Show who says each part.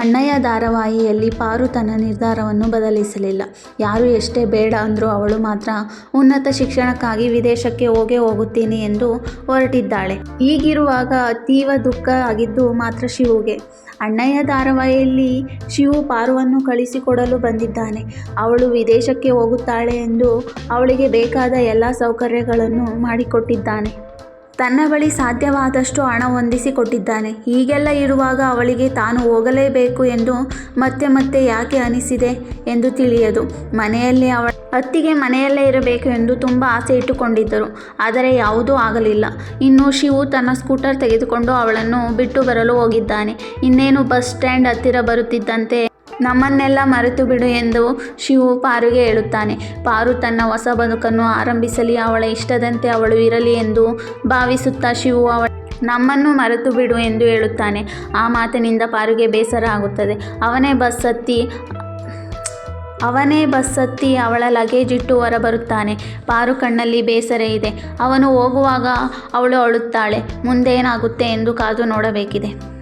Speaker 1: ಅಣ್ಣಯ್ಯ ಧಾರಾವಾಹಿಯಲ್ಲಿ ಪಾರು ತನ್ನ ನಿರ್ಧಾರವನ್ನು ಬದಲಿಸಲಿಲ್ಲ. ಯಾರು ಎಷ್ಟೇ ಬೇಡ ಅಂದರೂ ಅವಳು ಮಾತ್ರ ಉನ್ನತ ಶಿಕ್ಷಣಕ್ಕಾಗಿ ವಿದೇಶಕ್ಕೆ ಹೋಗೇ ಹೋಗುತ್ತೀನಿ ಎಂದು ಹೊರಟಿದ್ದಾಳೆ. ಹೀಗಿರುವಾಗ ಅತೀವ ದುಃಖ ಆಗಿದ್ದು ಮಾತ್ರ ಶಿವುಗೆ. ಅಣ್ಣಯ್ಯ ಧಾರಾವಾಹಿಯಲ್ಲಿ ಶಿವು ಪಾರುವನ್ನು ಕಳಿಸಿಕೊಡಲು ಬಂದಿದ್ದಾನೆ. ಅವಳು ವಿದೇಶಕ್ಕೆ ಹೋಗುತ್ತಾಳೆ ಎಂದು ಅವಳಿಗೆ ಬೇಕಾದ ಎಲ್ಲ ಸೌಕರ್ಯಗಳನ್ನು ಮಾಡಿಕೊಟ್ಟಿದ್ದಾನೆ. ತನ್ನ ಬಳಿ ಸಾಧ್ಯವಾದಷ್ಟು ಹಣ ಹೊಂದಿಸಿಕೊಟ್ಟಿದ್ದಾನೆ ಹೀಗೆಲ್ಲ ಇರುವಾಗ ಅವಳಿಗೆ ತಾನು ಹೋಗಲೇಬೇಕು ಎಂದು ಮತ್ತೆ ಮತ್ತೆ ಯಾಕೆ ಅನಿಸಿದೆ ಎಂದು ತಿಳಿಯದು. ಮನೆಯಲ್ಲಿ ಅವಳ ಅತ್ತಿಗೆ ಮನೆಯಲ್ಲೇ ಇರಬೇಕು ಎಂದು ತುಂಬಾ ಆಸೆ ಇಟ್ಟುಕೊಂಡಿದ್ದರು. ಆದರೆ ಯಾವುದೂ ಆಗಲಿಲ್ಲ. ಇನ್ನು ಶಿವು ತನ್ನ ಸ್ಕೂಟರ್ ತೆಗೆದುಕೊಂಡು ಅವಳನ್ನು ಬಿಟ್ಟು ಬರಲು ಹೋಗಿದ್ದಾನೆ. ಇನ್ನೇನು ಬಸ್ ಸ್ಟ್ಯಾಂಡ್ ಹತ್ತಿರ ಬರುತ್ತಿದ್ದಂತೆ ನಮ್ಮನ್ನೆಲ್ಲ ಮರೆತುಬಿಡು ಎಂದು ಶಿವು ಪಾರುಗೆ ಹೇಳುತ್ತಾನೆ. ಪಾರು ತನ್ನ ಹೊಸ ಬದುಕನ್ನು ಆರಂಭಿಸಲಿ, ಅವಳ ಇಷ್ಟದಂತೆ ಅವಳು ಇರಲಿ ಎಂದು ಭಾವಿಸುತ್ತಾ ಶಿವು ಅವಳು ನಮ್ಮನ್ನು ಮರೆತುಬಿಡು ಎಂದು ಹೇಳುತ್ತಾನೆ. ಆ ಮಾತಿನಿಂದ ಪಾರುಗೆ ಬೇಸರ ಆಗುತ್ತದೆ. ಅವನೇ ಬಸ್ ಹತ್ತಿ ಅವನೇ ಬಸ್ ಹತ್ತಿ ಅವಳ ಲಗೇಜ್ ಇಟ್ಟು ಹೊರಬರುತ್ತಾನೆ. ಪಾರು ಕಣ್ಣಲ್ಲಿ ಬೇಸರ ಇದೆ. ಅವನು ಹೋಗುವಾಗ ಅವಳು ಅಳುತ್ತಾಳೆ. ಮುಂದೇನಾಗುತ್ತೆ ಎಂದು ಕಾದು ನೋಡಬೇಕಿದೆ.